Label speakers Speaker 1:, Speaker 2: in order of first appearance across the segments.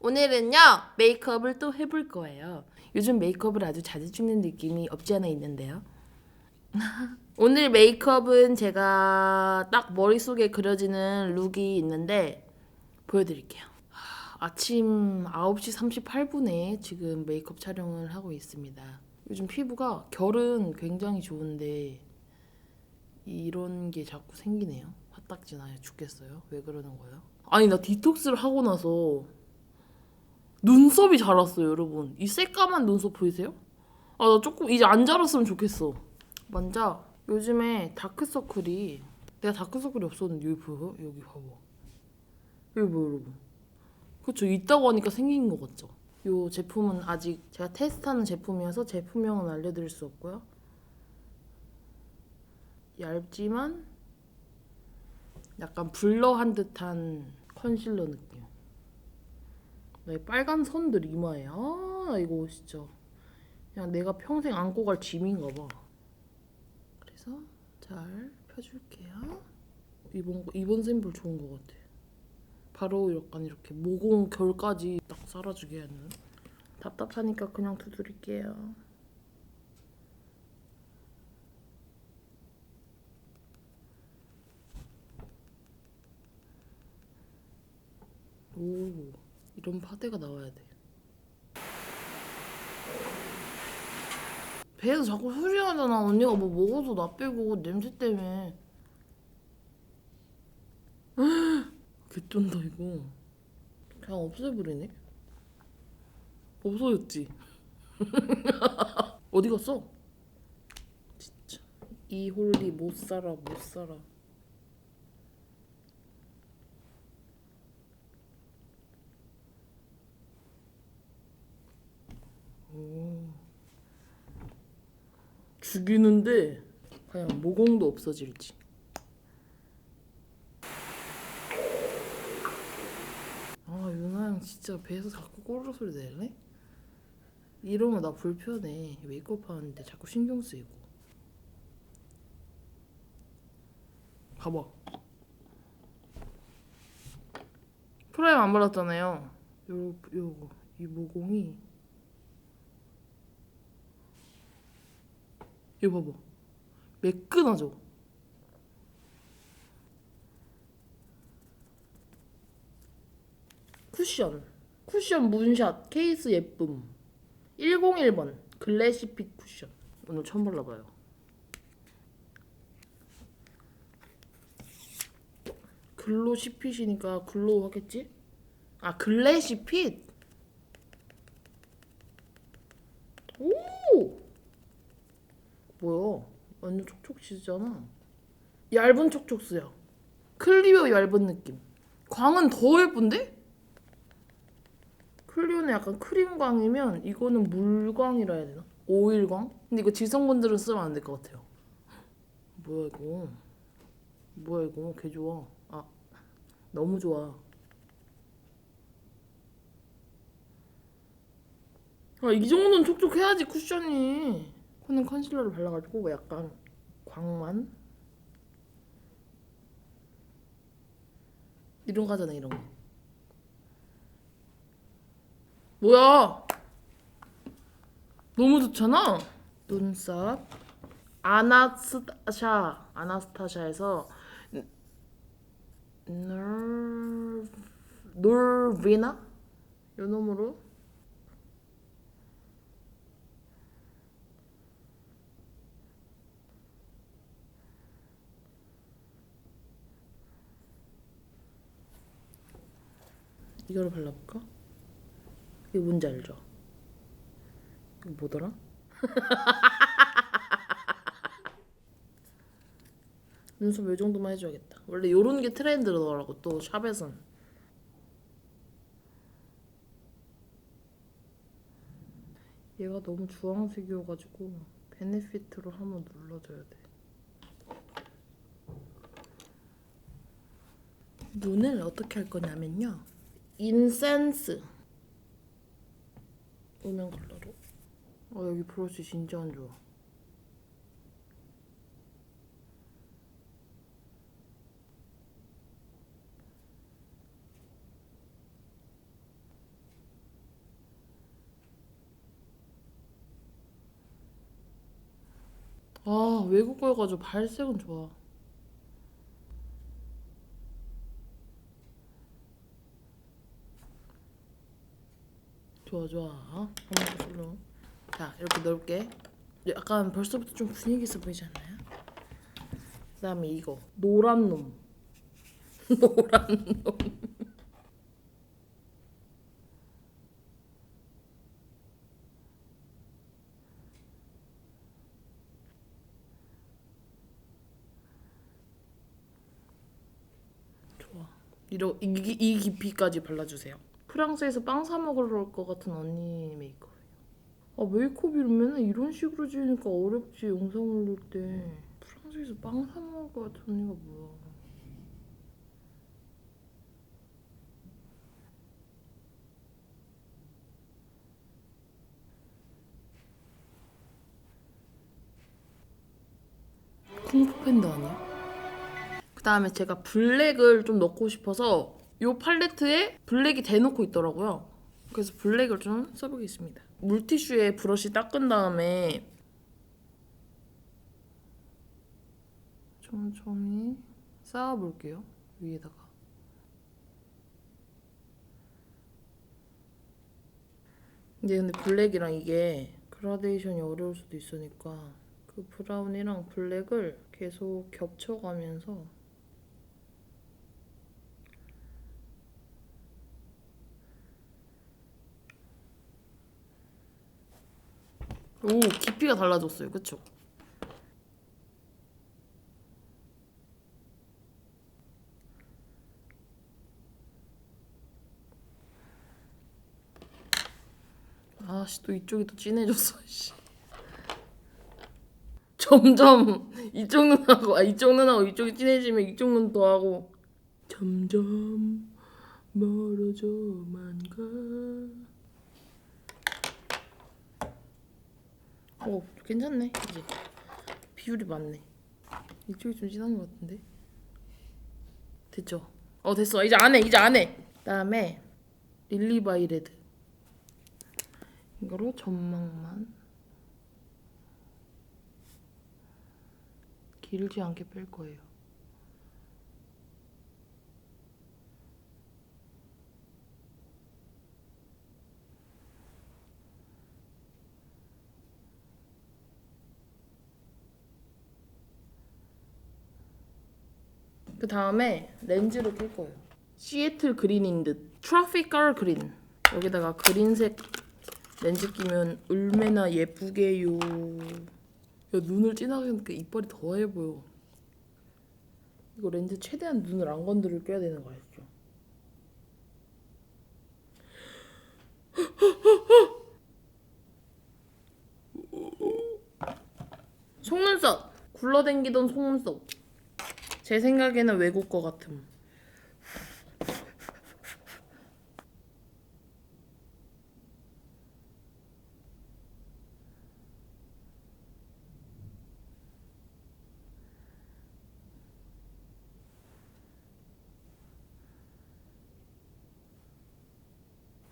Speaker 1: 오늘은요 메이크업을 또 해볼 거예요. 요즘 메이크업을 아주 자주 찍는 느낌이 없지 않아 있는데요. 오늘 메이크업은 제가 딱 머릿속에 그려지는 룩이 있는데 보여드릴게요. 하, 아침 9시 38분에 지금 메이크업 촬영을 하고 있습니다. 요즘 피부가 결은 굉장히 좋은데 이런 게 자꾸 생기네요. 화딱지 나요. 죽겠어요. 왜 그러는 거예요? 아니 나 디톡스를 하고 나서 눈썹이 자랐어요, 여러분. 이 새까만 눈썹 보이세요? 아, 나 조금 이제 안 자랐으면 좋겠어. 먼저 요즘에 다크서클이 내가 다크서클이 없었는데 여기 보여요? 여기 봐봐. 여기 보여, 여러분. 그쵸? 있다고 하니까 생긴 것 같죠? 이 제품은 아직 제가 테스트하는 제품이어서 제품명은 알려드릴 수 없고요. 얇지만 약간 블러한 듯한 컨실러 느낌. 나이 빨간 선들 이마에 아, 나 이거 진짜 그냥 내가 평생 안고 갈 짐인가 봐. 그래서 잘 펴줄게요. 이번 거 이번 샘플 좋은 것 같아. 바로 약간 이렇게 모공 결까지 딱 살아주게 하는. 답답하니까 그냥 두드릴게요. 오, 이런 파데가 나와야 돼. 배에서 자꾸 소리 나잖아. 언니가 뭐 먹어서 나 빼고 냄새 때문에. 개쩐다 이거. 그냥 없애버리네. 없어졌지. 어디 갔어? 진짜 이 홀리 못 살아 못 살아. 죽이는데 그냥 모공도 없어질지. 아 유나양 진짜 배에서 자꾸 꼬르륵 소리 내네? 이러면 나 불편해. 메이크업 하는데 자꾸 신경 쓰이고. 봐봐. 프라임 안 발랐잖아요. 요, 요거. 이 모공이. 이거 봐봐. 매끈하죠? 쿠션. 쿠션 문샷 케이스 예쁨. 101번 글래시핏 쿠션. 오늘 처음 발라봐요. 글로시핏이니까 글로우 하겠지? 아 글래시핏. 오! 뭐야? 완전 촉촉지잖아. 얇은 촉촉수야. 클리오 얇은 느낌. 광은 더 예쁜데? 클리오는 약간 크림광이면 이거는 물광이라 해야 되나? 오일광? 근데 이거 지성분들은 쓰면 안 될 것 같아요. 뭐야 이거? 뭐야 이거? 개 좋아. 아 너무 좋아. 아 이 정도는 촉촉해야지 쿠션이. 코는 컨실러를 발라가지고 약간 광만 이런 거 하잖아 이런 거. 뭐야? 너무 좋잖아. 눈썹 아나스타샤 아나스타샤에서 널 놀비나 요 놈으로 이거를 발라볼까? 이거 뭔지 알죠? 이거 뭐더라? 눈썹 이 정도만 해줘야겠다. 원래 요런 게 트렌드더라고 또 샵에선. 얘가 너무 주황색이어가지고 베네피트로 한번 눌러줘야 돼. 눈을 어떻게 할 거냐면요. 인센스. 오면 컬러로. 아 여기 브러쉬 진짜 안 좋아. 아 외국 거여가지고 발색은 좋아. 좋아 좋아. 한번 풀로. 자 이렇게 넓게. 약간 벌써부터 좀 분위기 있어 보이지 않나요? 그 다음에 이거 노란 놈. 노란 놈. 이러 이, 이- 이 깊이까지 발라주세요. 프랑스에서 빵 사 먹으러 올 것 같은 언니 메이크업이에요. 아 메이크업이 맨날 이런 식으로 지으니까 어렵지 영상 올릴 때. 프랑스에서 빵 사 먹을 것 같은 언니가 뭐야? 쿵푸 팬더 아니야? 그 다음에 제가 블랙을 좀 넣고 싶어서 이 팔레트에 블랙이 대놓고 있더라고요. 그래서 블랙을 좀 써보겠습니다. 물티슈에 브러쉬 닦은 다음에 천천히 쌓아볼게요. 위에다가. 근데 근데 블랙이랑 이게 그라데이션이 어려울 수도 있으니까 그 브라운이랑 블랙을 계속 겹쳐가면서 오 깊이가 달라졌어요 그쵸? 아씨 또 이쪽이 더 진해졌어 씨. 점점 이쪽 눈하고 아 이쪽 눈하고 이쪽이 진해지면 이쪽 눈 더하고 점점 멀어져만 가. 오 괜찮네 이제 비율이 맞네. 이쪽이 좀 진한 것 같은데. 됐죠? 어 됐어 이제 안해 이제 안해. 그다음에 릴리바이 레드 이거로 점막만. 길지 않게 뺄 거예요. 그 다음에 렌즈로 낄 거예요. 시애틀 그린인 듯. 트라피컬 그린. 여기다가 그린색 렌즈 끼면 얼마나 예쁘게요. 야 눈을 진하게 하니까 이빨이 더해 보여. 이거 렌즈 최대한 눈을 안 건드릴 껴야 되는 거 아시죠? 속눈썹 굴러댕기던 속눈썹 제 생각에는 외국 거 같음.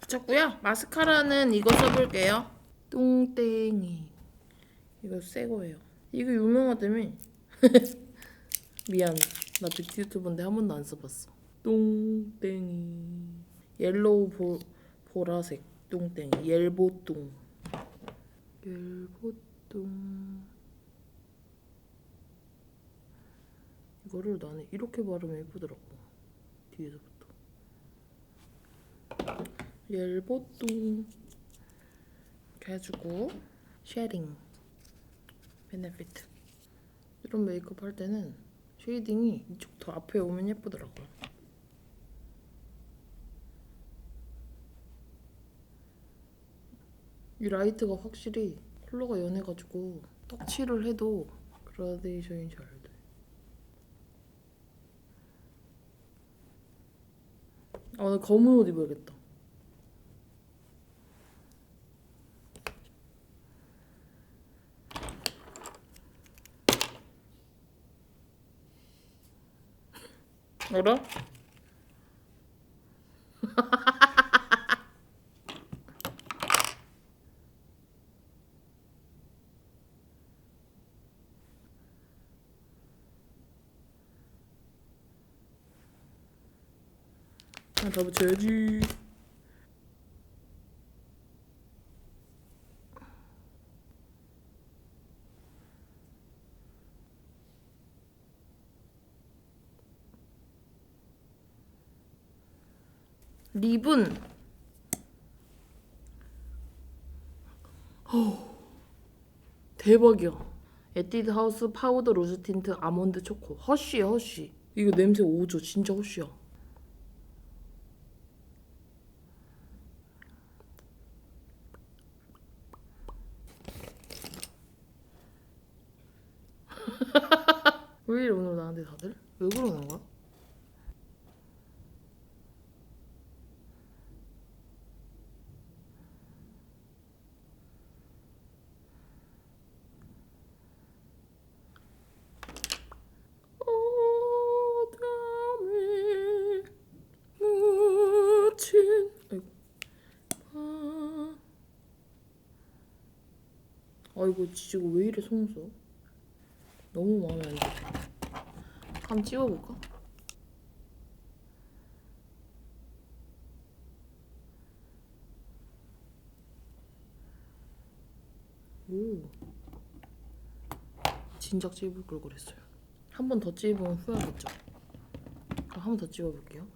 Speaker 1: 붙였고요. 마스카라는 이거 써볼게요. 똥땡이. 이거 새 거예요. 이거 유명하다며. 미안. 나 뷰티 유튜버인데 한 번도 안 써봤어. 똥땡이. 옐로우 보, 보라색 똥땡이. 옐보똥. 옐보똥. 이거를 나는 이렇게 바르면 예쁘더라고. 뒤에서부터. 옐보똥. 이렇게 해주고 쉐딩. 베네피트. 이런 메이크업 할 때는 쉐이딩이 이쪽 더 앞에 오면 예쁘더라고요. 이 라이트가 확실히 컬러가 연해가지고 떡칠을 해도 그라데이션이 잘 돼. 아, 나 검은 옷 입어야겠다. 알아? 하나 더 붙여야지. 립은 대박이야. 에뛰드 하우스 파우더 로즈 틴트 아몬드 초코. 허쉬야 허쉬. 이거 냄새 오죠. 진짜 허쉬야. 왜 이래 오늘 나한테 다들? 왜 그러는 거야? 어둠에 묻힌 아이고 아 아이고 지금 왜 이래 속눈썹? 너무 마음에 안 들어. 한번 찍어볼까? 오. 진작 찍을 걸 그랬어요. 한 번더 찍으면 후회하겠죠? 그럼 한번더 찍어볼게요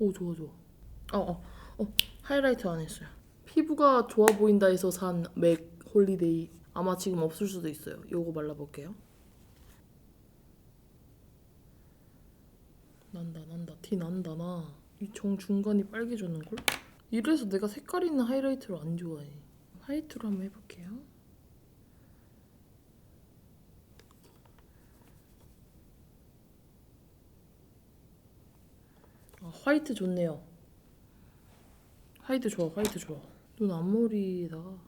Speaker 1: 오 좋아 좋아. 어어. 어, 하이라이트 안 했어요. 피부가 좋아 보인다 해서 산 맥 홀리데이 아마 지금 없을 수도 있어요. 요거 발라볼게요. 난다 난다. 티 난다 나 이 정 중간이 빨개졌는걸? 이래서 내가 색깔 있는 하이라이트를 안 좋아해. 화이트로 한번 해볼게요 아, 화이트 좋네요. 화이트 좋아 화이트 좋아. 눈 앞머리에다가.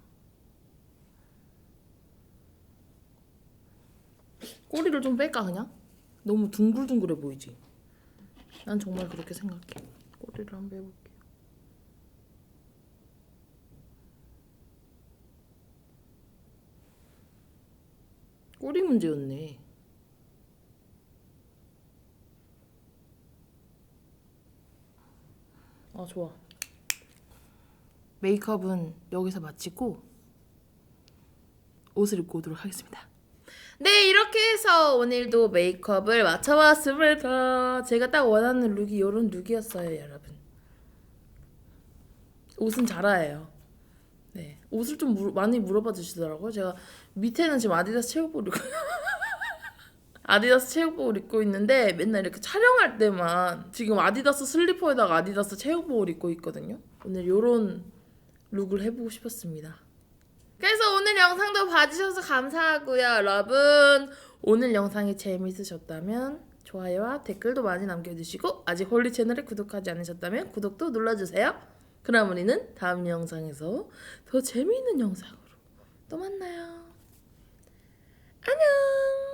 Speaker 1: 꼬리를 좀 뺄까 그냥? 너무 둥글둥글해 보이지? 난 정말 그렇게 생각해. 꼬리를 한번 빼볼게 꼬리 문제였네 아 좋아 메이크업은 여기서 마치고 옷을 입고 오도록 하겠습니다. 네, 이렇게 해서 오늘도 메이크업을 맞춰봤습니다. 제가 딱 원하는 룩이 이런 룩이었어요, 여러분. 옷은 잘 알아요. 네, 옷을 좀 물- 많이 물어봐 주시더라고요. 제가 밑에는 지금 아디다스 체육복을 입고 아디다스 체육복을 입고 있는데 맨날 이렇게 촬영할 때만 지금 아디다스 슬리퍼에다가 아디다스 체육복을 입고 있거든요. 오늘 요런 룩을 해보고 싶었습니다. 그래서 오늘 영상도 봐주셔서 감사하고요, 여러분. 오늘 영상이 재밌으셨다면 좋아요와 댓글도 많이 남겨주시고 아직 홀리 채널에 구독하지 않으셨다면 구독도 눌러주세요. 그럼 우리는 다음 영상에서 더 재미있는 영상으로 또 만나요. 안녕.